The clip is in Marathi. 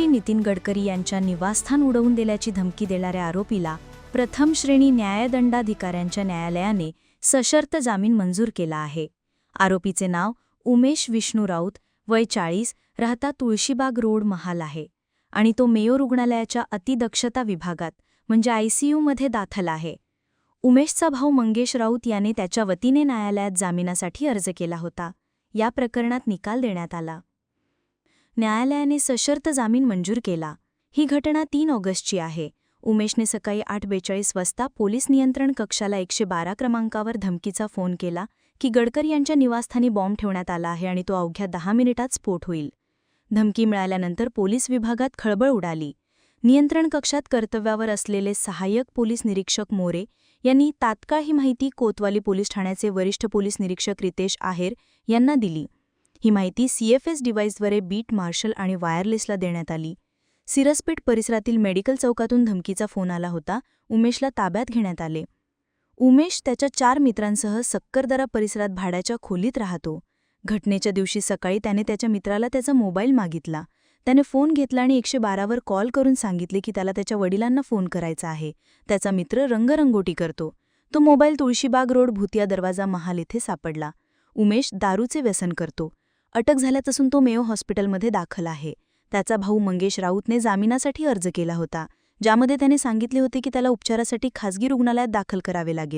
नितीन गडकरी यांच्या निवासस्थान उडवून दिल्याची धमकी देणाऱ्या आरोपीला प्रथम श्रेणी न्यायदंडाधिकाऱ्यांच्या न्यायालयाने सशर्त जामीन मंजूर केला आहे. आरोपीचे नाव उमेश विष्णू राऊत वय चाळीस राहता तुळशीबाग रोड महाल आहे. आणि तो मेयो रुग्णालयाच्या अतिदक्षता विभागात म्हणजे आयसीयूमध्ये दाखल आहे. उमेशचा भाऊ मंगेश राऊत याने त्याच्या वतीने न्यायालयात जामिनासाठी अर्ज केला होता. या प्रकरणात निकाल देण्यात आला. न्यायालयाने सशर्त जामीन मंजूर केला. ही घटना तीन ऑगस्टची आहे. उमेशने सकाळी आठ बेचाळीस वाजता पोलीस नियंत्रण कक्षाला एकशे बारा क्रमांकावर धमकीचा फोन केला की गडकर यांच्या निवासस्थानी बॉम्ब ठेवण्यात आला आहे आणि तो अवघ्या दहा मिनिटात स्फोट होईल. धमकी मिळाल्यानंतर पोलीस विभागात खळबळ उडाली. नियंत्रण कक्षात कर्तव्यावर असलेले सहाय्यक पोलीस निरीक्षक मोरे यांनी तात्काळ ही माहिती कोतवाली पोलीस ठाण्याचे वरिष्ठ पोलीस निरीक्षक रितेश आहेर यांना दिली. ही माहिती सीएफएस डिव्हाइसद्वारे बीट मार्शल आणि वायरलेसला देण्यात आली. सिरसपेठ परिसरातील मेडिकल चौकातून धमकीचा फोन आला होता. उमेशला ताब्यात घेण्यात आले. उमेश त्याच्या चार मित्रांसह सक्करदरा परिसरात भाड्याच्या खोलीत राहतो. घटनेच्या दिवशी सकाळी त्याने त्याच्या मित्राला त्याचा मोबाईल मागितला. त्याने फोन घेतला आणि एकशे बारावर कॉल करून सांगितले की त्याला त्याच्या वडिलांना फोन करायचा आहे. त्याचा मित्र रंगरंगोटी करतो. तो मोबाईल तुळशीबाग रोड भुतिया दरवाजा महाल इथे सापडला. उमेश दारूचे व्यसन करतो. अटक झाल्यापासून तो मेयो हॉस्पिटलमध्ये दाखल आहे. त्याचा भाऊ मंगेश राऊतने जामिनासाठी अर्ज केला होता ज्यामध्ये त्याने सांगितले होते की त्याला उपचारासाठी खासगी रुग्णालयात दाखल करावे लागेल.